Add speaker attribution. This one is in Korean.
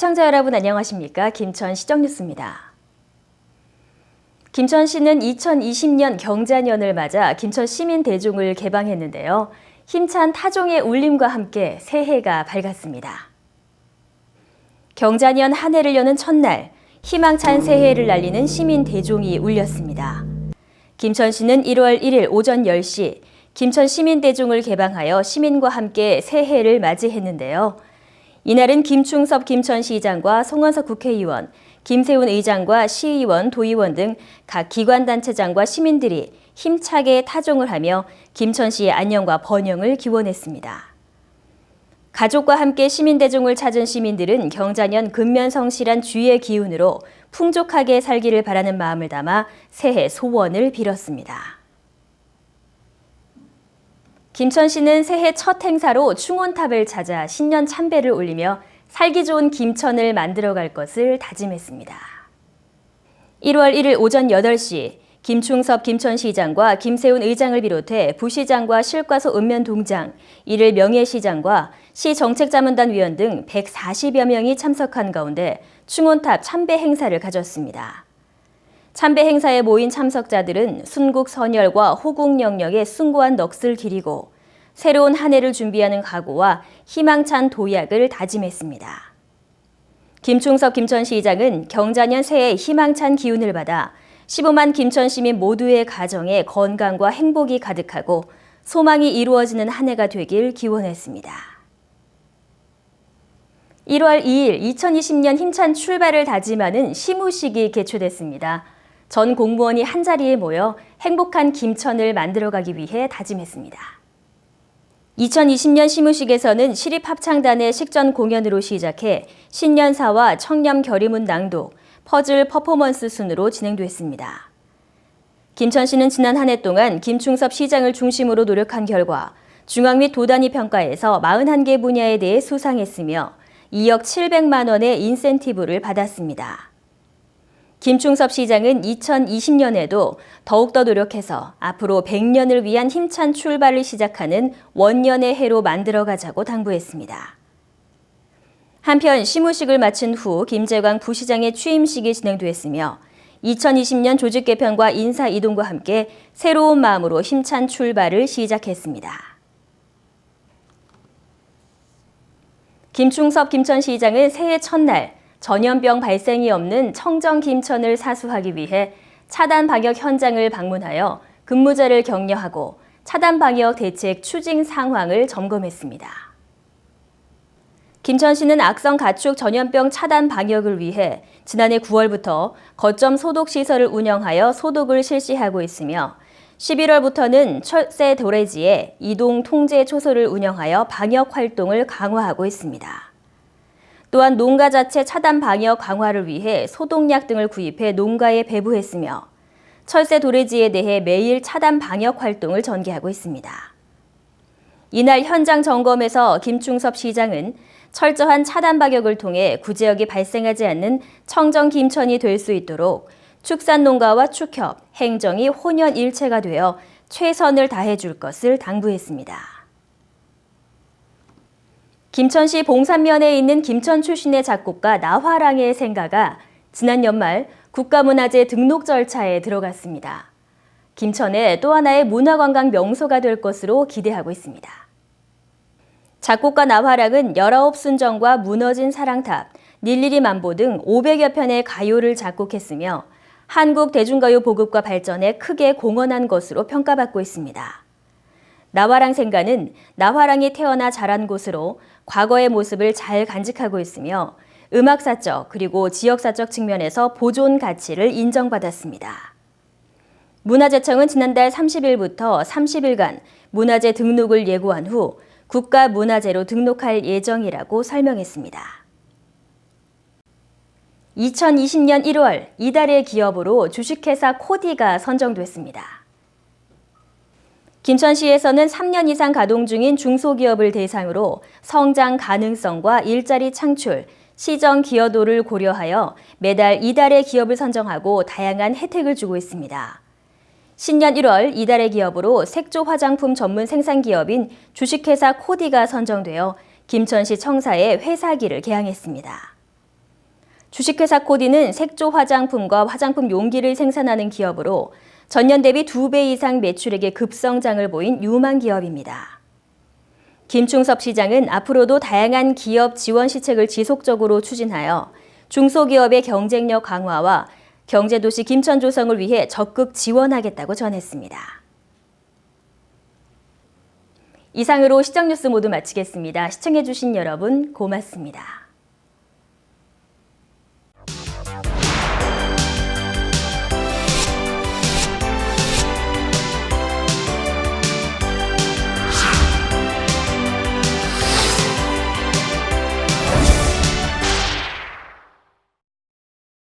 Speaker 1: 시청자 여러분 안녕하십니까? 김천 시정뉴스입니다. 김천시는 2020년 경자년을 맞아 김천 시민 대종을 개방했는데요. 힘찬 타종의 울림과 함께 새해가 밝았습니다. 경자년 한 해를 여는 첫날 희망찬 새해를 날리는 시민 대종이 울렸습니다. 김천시는 1월 1일 오전 10시 김천 시민대종을 개방하여 시민과 함께 새해를 맞이했는데요. 이날은 김충섭 김천시장과 송원석 국회의원, 김세훈 의장과 시의원, 도의원 등 각 기관단체장과 시민들이 힘차게 타종을 하며 김천시의 안녕과 번영을 기원했습니다. 가족과 함께 시민대종을 찾은 시민들은 경자년 근면성실한 주의 기운으로 풍족하게 살기를 바라는 마음을 담아 새해 소원을 빌었습니다. 김천시는 새해 첫 행사로 충원탑을 찾아 신년 참배를 올리며 살기 좋은 김천을 만들어갈 것을 다짐했습니다. 1월 1일 오전 8시 김충섭 김천시장과 김세훈 의장을 비롯해 부시장과 실과소 읍면동장, 이를 명예시장과 시정책자문단 위원 등 140여 명이 참석한 가운데 충원탑 참배 행사를 가졌습니다. 참배 행사에 모인 참석자들은 순국 선열과 호국 영역의 숭고한 넋을 기리고 새로운 한 해를 준비하는 각오와 희망찬 도약을 다짐했습니다. 김충섭 김천시장은 경자년 새해 희망찬 기운을 받아 15만 김천 시민 모두의 가정에 건강과 행복이 가득하고 소망이 이루어지는 한 해가 되길 기원했습니다. 1월 2일 2020년 힘찬 출발을 다짐하는 시무식이 개최됐습니다. 전 공무원이 한자리에 모여 행복한 김천을 만들어가기 위해 다짐했습니다. 2020년 시무식에서는 시립합창단의 식전 공연으로 시작해 신년사와 청렴 결의문 낭독, 퍼즐 퍼포먼스 순으로 진행됐습니다. 김천시는 지난 한 해 동안 김충섭 시장을 중심으로 노력한 결과 중앙 및 도단위 평가에서 41개 분야에 대해 수상했으며 2억 700만 원의 인센티브를 받았습니다. 김충섭 시장은 2020년에도 더욱더 노력해서 앞으로 100년을 위한 힘찬 출발을 시작하는 원년의 해로 만들어가자고 당부했습니다. 한편 시무식을 마친 후 김재광 부시장의 취임식이 진행됐으며 2020년 조직 개편과 인사 이동과 함께 새로운 마음으로 힘찬 출발을 시작했습니다. 김충섭 김천 시장은 새해 첫날 전염병 발생이 없는 청정 김천을 사수하기 위해 차단 방역 현장을 방문하여 근무자를 격려하고 차단 방역 대책 추진 상황을 점검했습니다. 김천시는 악성 가축 전염병 차단 방역을 위해 지난해 9월부터 거점 소독 시설을 운영하여 소독을 실시하고 있으며 11월부터는 철새 도래지에 이동 통제 초소를 운영하여 방역 활동을 강화하고 있습니다. 또한 농가 자체 차단 방역 강화를 위해 소독약 등을 구입해 농가에 배부했으며 철새 도래지에 대해 매일 차단 방역 활동을 전개하고 있습니다. 이날 현장 점검에서 김충섭 시장은 철저한 차단 방역을 통해 구제역이 발생하지 않는 청정 김천이 될 수 있도록 축산 농가와 축협, 행정이 혼연일체가 되어 최선을 다해 줄 것을 당부했습니다. 김천시 봉산면에 있는 김천 출신의 작곡가 나화랑의 생가가 지난 연말 국가문화재 등록 절차에 들어갔습니다. 김천의 또 하나의 문화관광 명소가 될 것으로 기대하고 있습니다. 작곡가 나화랑은 19순정과 무너진 사랑탑, 닐리리 만보 등 500여 편의 가요를 작곡했으며 한국 대중가요 보급과 발전에 크게 공헌한 것으로 평가받고 있습니다. 나화랑 생가는 나화랑이 태어나 자란 곳으로 과거의 모습을 잘 간직하고 있으며 음악사적 그리고 지역사적 측면에서 보존 가치를 인정받았습니다. 문화재청은 지난달 30일부터 30일간 문화재 등록을 예고한 후 국가 문화재로 등록할 예정이라고 설명했습니다. 2020년 1월 이달의 기업으로 주식회사 코디가 선정됐습니다. 김천시에서는 3년 이상 가동 중인 중소기업을 대상으로 성장 가능성과 일자리 창출, 시정 기여도를 고려하여 매달 이달의 기업을 선정하고 다양한 혜택을 주고 있습니다. 신년 1월 이달의 기업으로 색조 화장품 전문 생산 기업인 주식회사 코디가 선정되어 김천시 청사에 회사기를 개항했습니다. 주식회사 코디는 색조 화장품과 화장품 용기를 생산하는 기업으로 전년 대비 2배 이상 매출액의 급성장을 보인 유망 기업입니다. 김충섭 시장은 앞으로도 다양한 기업 지원 시책을 지속적으로 추진하여 중소기업의 경쟁력 강화와 경제도시 김천 조성을 위해 적극 지원하겠다고 전했습니다. 이상으로 시정뉴스 모두 마치겠습니다. 시청해주신 여러분 고맙습니다.